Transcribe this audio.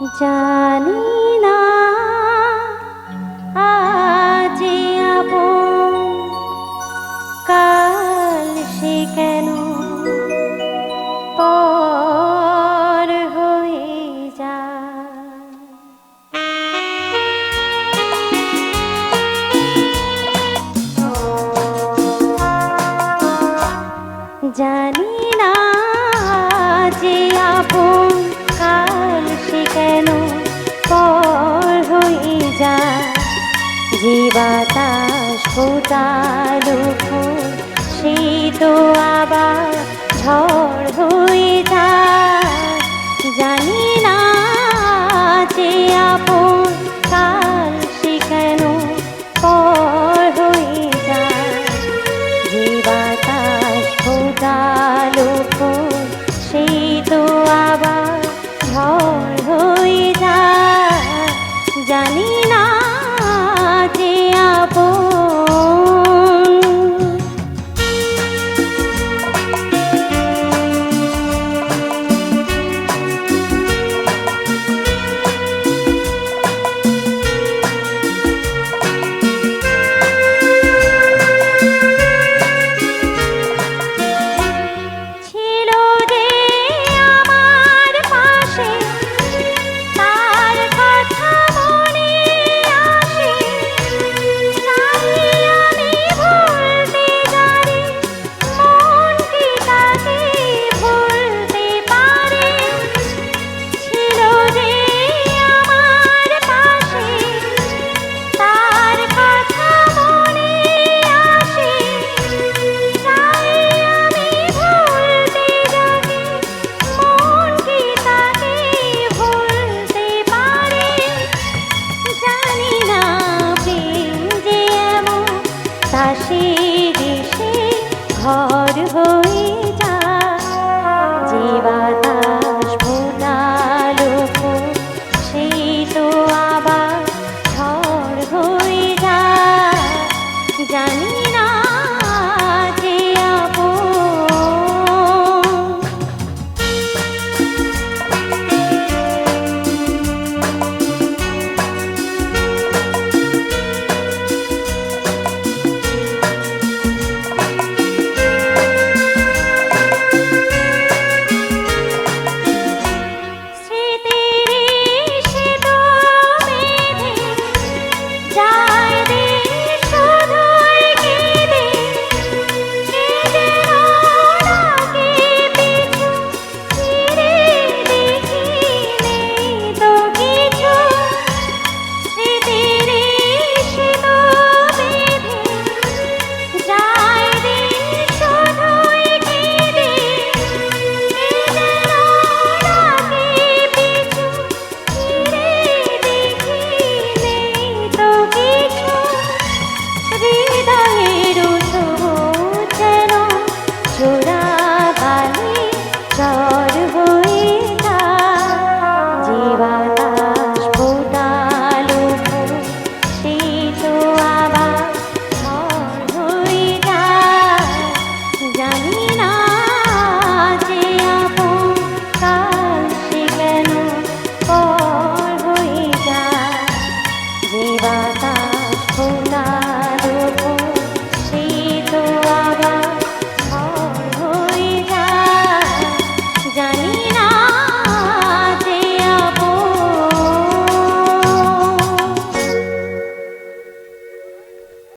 জানি না আজ কাল সে যে বাতাস ফুল আবার ঝড় হয়ে যায়। জানি আসে